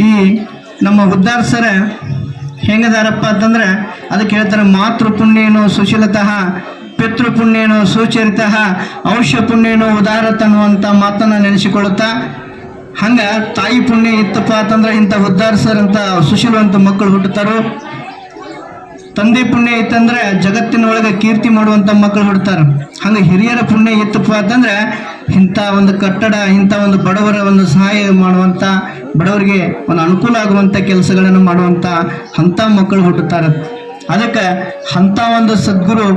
ಈ ನಮ್ಮ ಉದ್ಧಾರ್ ಸರ ಹೆಂಗದಾರಪ್ಪ ಅಂತಂದ್ರೆ ಅದಕ್ಕೆ ಹೇಳ್ತಾರೆ ಮಾತೃ ಪುಣ್ಯನೋ ಸುಶೀಲತಃ ಪಿತೃ ಪುಣ್ಯೇನೋ ಸುಚರಿತಃ ಔಷ ಪುಣ್ಯನೋ ಉದಾರತ ಅನ್ನುವಂಥ ಮಾತನ್ನ ನೆನೆಸಿಕೊಳ್ಳುತ್ತಾ, ಹಂಗ ತಾಯಿ ಪುಣ್ಯ ಇತ್ತಪ್ಪ ಅಂತಂದ್ರೆ ಇಂಥ ಉದ್ದಾರ ಸರ್ ಅಂತ ಸುಶೀಲವಂತ ಮಕ್ಕಳು ಹುಟ್ಟುತ್ತಾರೋ? ತಂದೆ ಪುಣ್ಯ ಇತ್ತಂದ್ರೆ ಜಗತ್ತಿನೊಳಗೆ ಕೀರ್ತಿ ಮಾಡುವಂತ ಮಕ್ಕಳು ಹುಡ್ತಾರೆ ಹಂಗ ಹಿರಿಯರ ಪುಣ್ಯ ಇತ್ತಪ್ಪ ಅಂತಂದ್ರೆ ಇಂಥ ಒಂದು ಕಟ್ಟಡ, ಇಂಥ ಒಂದು ಬಡವರ ಒಂದು ಸಹಾಯ ಮಾಡುವಂತ ಬಡವರಿಗೆ ಒಂದು ಅನುಕೂಲ ಆಗುವಂಥ ಕೆಲಸಗಳನ್ನು ಮಾಡುವಂಥ ಅಂಥ ಮಕ್ಕಳು ಹುಟ್ಟುತ್ತಾರೆ. ಅದಕ್ಕೆ ಅಂಥ ಒಂದು ಸದ್ಗುರು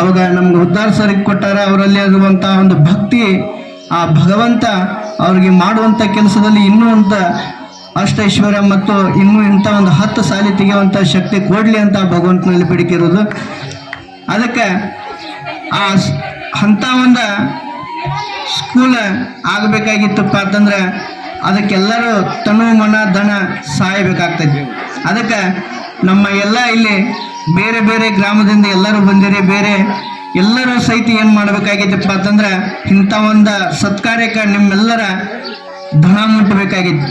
ಅವಾಗ ನಮ್ಗೆ ಉದ್ಧಾರ ಸರಿಗೆ ಕೊಟ್ಟಾರ, ಅವರಲ್ಲಿ ಆಗುವಂಥ ಒಂದು ಭಕ್ತಿ, ಆ ಭಗವಂತ ಅವ್ರಿಗೆ ಮಾಡುವಂಥ ಕೆಲಸದಲ್ಲಿ ಇನ್ನೂ ಒಂದು ಅಷ್ಟೈಶ್ವರ್ಯ ಮತ್ತು ಇನ್ನೂ ಇಂಥ ಒಂದು ಹತ್ತು ಸಾಲಿ ತೆಗೆಯುವಂಥ ಶಕ್ತಿ ಕೊಡಲಿ ಅಂತ ಭಗವಂತನಲ್ಲಿ ಬೇಡಿಕೆ ಇರೋದು ಅದಕ್ಕೆ ಆ ಅಂಥ ಒಂದು ಸ್ಕೂಲ್ ಆಗಬೇಕಾಗಿತ್ತಪ್ಪ ಅಂತಂದ್ರೆ ಅದಕ್ಕೆಲ್ಲರೂ ತನು ಮನ ಧನ ಸಾಯಬೇಕಾಗ್ತದೆ. ಅದಕ್ಕೆ ನಮ್ಮ ಎಲ್ಲ ಇಲ್ಲಿ ಬೇರೆ ಬೇರೆ ಗ್ರಾಮದಿಂದ ಎಲ್ಲರೂ ಬಂದಿರಿ, ಬೇರೆ ಎಲ್ಲರೂ ಸಹಿತ ಏನು ಮಾಡಬೇಕಾಗಿತ್ತಪ್ಪ ಅಂತಂದ್ರೆ ಇಂಥ ಒಂದು ಸತ್ಕಾರ್ಯಕ್ಕೆ ನಿಮ್ಮೆಲ್ಲರ ಧನ ಮುಟ್ಟಬೇಕಾಗಿತ್ತು.